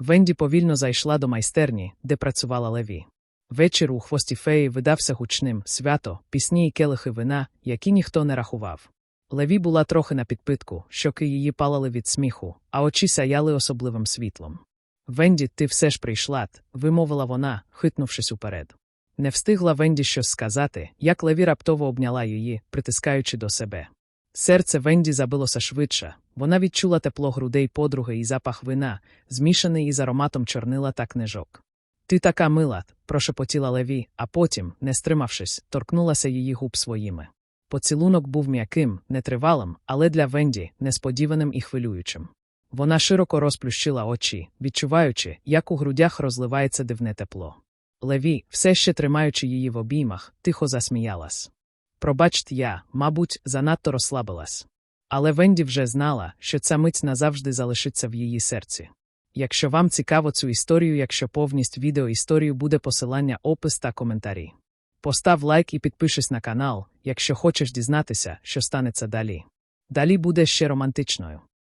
Венді повільно зайшла до майстерні, де працювала Леві. Вечір у хвості феї видався гучним, свято, пісні й келихи вина, які ніхто не рахував. Леві була трохи на підпитку, щоки її палали від сміху, а очі сяяли особливим світлом. Венді, ти все ж прийшла, вимовила вона, хитнувшись уперед. Не встигла Венді щось сказати, як Леві раптово обняла її, притискаючи до себе. Серце Венді забилося швидше, вона відчула тепло грудей подруги і запах вина, змішаний із ароматом чорнила та книжок. Ти така мила, прошепотіла Леві, а потім, не стримавшись, торкнулася її губ своїми. Поцілунок був м'яким, нетривалим, але для Венді несподіваним і хвилюючим. Вона широко розплющила очі, відчуваючи, як у грудях розливається дивне тепло. Леві, все ще тримаючи її в обіймах, тихо засміялась. Пробачте я, мабуть, занадто розслабилась. Але Венді вже знала, що ця мить назавжди залишиться в її серці. Якщо вам цікаво цю історію, якщо повністю відео історію буде посилання, опис та коментарі. Постав лайк і підпишись на канал, якщо хочеш дізнатися, що станеться далі. Далі буде ще романтичною.